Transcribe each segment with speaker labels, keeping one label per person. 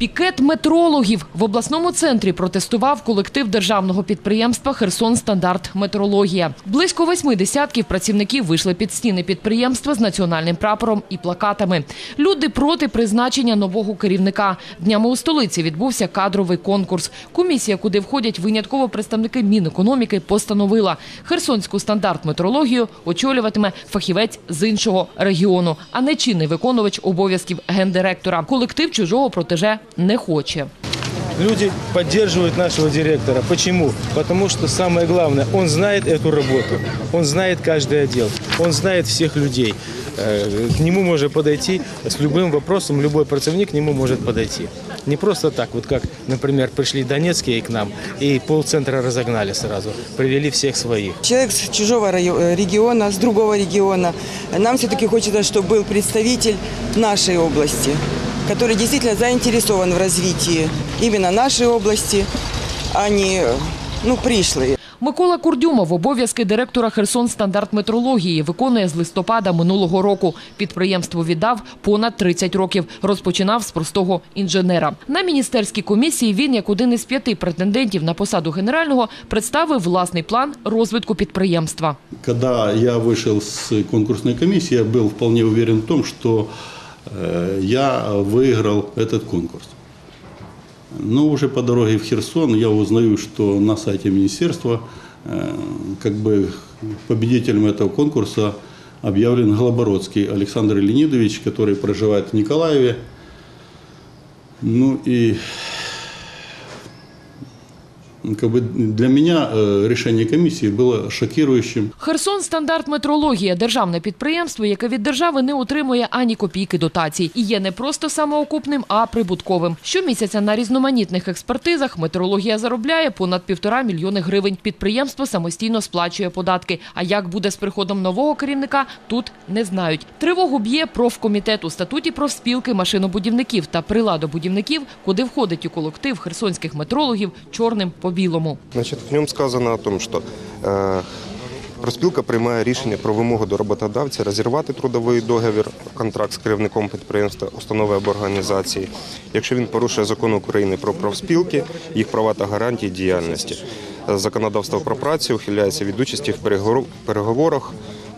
Speaker 1: Пікет метрологів в обласному центрі протестував колектив державного підприємства Херсон Стандарт Метрологія. Близько восьми десятків працівників вийшли під стіни підприємства з національним прапором і плакатами. Люди проти призначення нового керівника. Днями у столиці відбувся кадровий конкурс. Комісія, куди входять винятково представники Мінекономіки, постановила Херсонську стандарт метрологію очолюватиме фахівець з іншого регіону, а не чинний виконувач обов'язків гендиректора. Колектив чужого протеже не хоче.
Speaker 2: Люди поддерживают нашего директора. Почему? Потому что самое главное, он знает эту работу, он знает каждый отдел, он знает всех людей. Э, К нему можно подойти с любым вопросом, любой pracoвник к нему может подойти. Не просто так, вот как, например, пришли донецкие к нам и полцентра разогнали сразу, привели всех своих.
Speaker 3: Человек с чужого райо- э, региона, с другого региона. Нам все-таки хочется, чтобы был представитель нашей области, который действительно заинтересован в развитии именно нашей области, а не э, ну, пришлые.
Speaker 1: Микола Курдюмов обов'язки директора Херсон стандарт метрології виконує з листопада минулого року. Підприємство віддав понад 30 років. Розпочинав з простого інженера. На міністерській комісії він, як один із п'яти претендентів на посаду генерального, представив власний план розвитку підприємства.
Speaker 4: Когда я вышел с конкурсной комиссии, я был вполне уверен в том, что э, я выиграл этот конкурс. Но уже по дороге в Херсон я узнаю, что на сайте министерства э, как бы победителем этого конкурса объявлен Голобородский Александр Леонидович, который проживает в Николаеве. Ну и как бы для меня э, решение комиссии было шокирующим.
Speaker 1: Херсон стандарт метрологія державне підприємство, яке від держави не отримує ані копійки дотацій і є не просто самоокупним, а прибутковим. Щомісяця на різноманітних експертизах метрологія заробляє понад півтора мільйони гривень. Підприємство самостійно сплачує податки. А як буде з приходом нового керівника, тут не знають. Тривогу б'є профкомітет у статуті профспілки машинобудівників та приладобудівників, куди входить у колектив херсонських метрологів чорним по білому.
Speaker 5: Значить, в ньому сказано о що е, Проспілка приймає рішення про вимогу до роботодавця розірвати трудовий договір, контракт з керівником підприємства, установи або організації, якщо він порушує закон України про профспілки, їх права та гарантії діяльності. Законодавство про працю ухиляється від участі в переговорах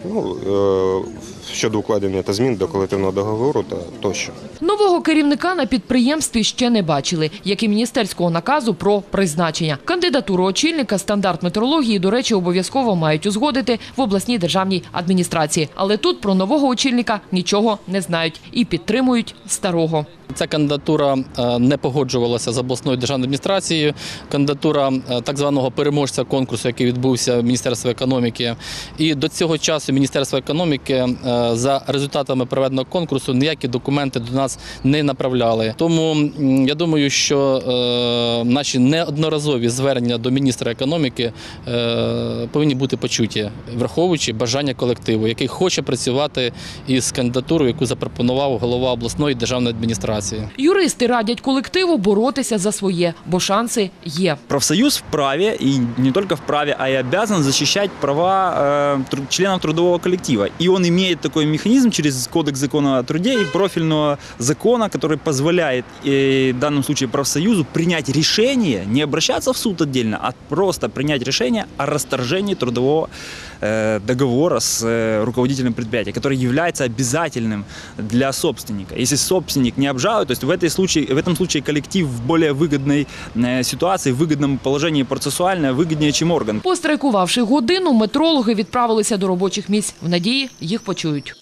Speaker 5: ну, е, щодо укладення та змін до колективного договору та тощо.
Speaker 1: Нового керівника на підприємстві ще не бачили, як і міністерського наказу про призначення. Кандидатуру очільника стандарт метрології, до речі, обов'язково мають узгодити в обласній державній адміністрації. Але тут про нового очільника нічого не знають і підтримують старого.
Speaker 6: Ця кандидатура е, не погоджувалася з обласною державною адміністрацією. Кандидатура е, так званого переможця конкурсу, який відбувся в Міністерстві економіки. І до цього часу Міністерство економіки е, за результатами проведеного конкурсу ніякі документи до нас не направляли. Тому я думаю, що е, наші неодноразові звернення до міністра економіки е, повинні бути почуті, враховуючи бажання колективу, який хоче працювати із кандидатурою, яку запропонував голова обласної державної адміністрації.
Speaker 1: Юристи радять колективу боротися за своє, бо шанси є.
Speaker 7: Профсоюз вправе, и не только вправе, а и обязан защищать права членов трудового коллектива. И он имеет такой механизм через Кодекс закона о труде и профильного закона, который позволяет э, в данном случае профсоюзу принять решение, не обращаться в суд отдельно, а просто принять решение о расторжении трудового э, договора с э, руководителем предприятия, который является обязательным для собственника. Если собственник не обжалует, то есть в, этой случае, в этом случае коллектив в более выгодной э, ситуации, в выгодном положении процессуально, выгоднее, чем орган.
Speaker 1: Пострайкувавши годину, метрологи відправилися до робочих місць в надії, їх почують. працюють.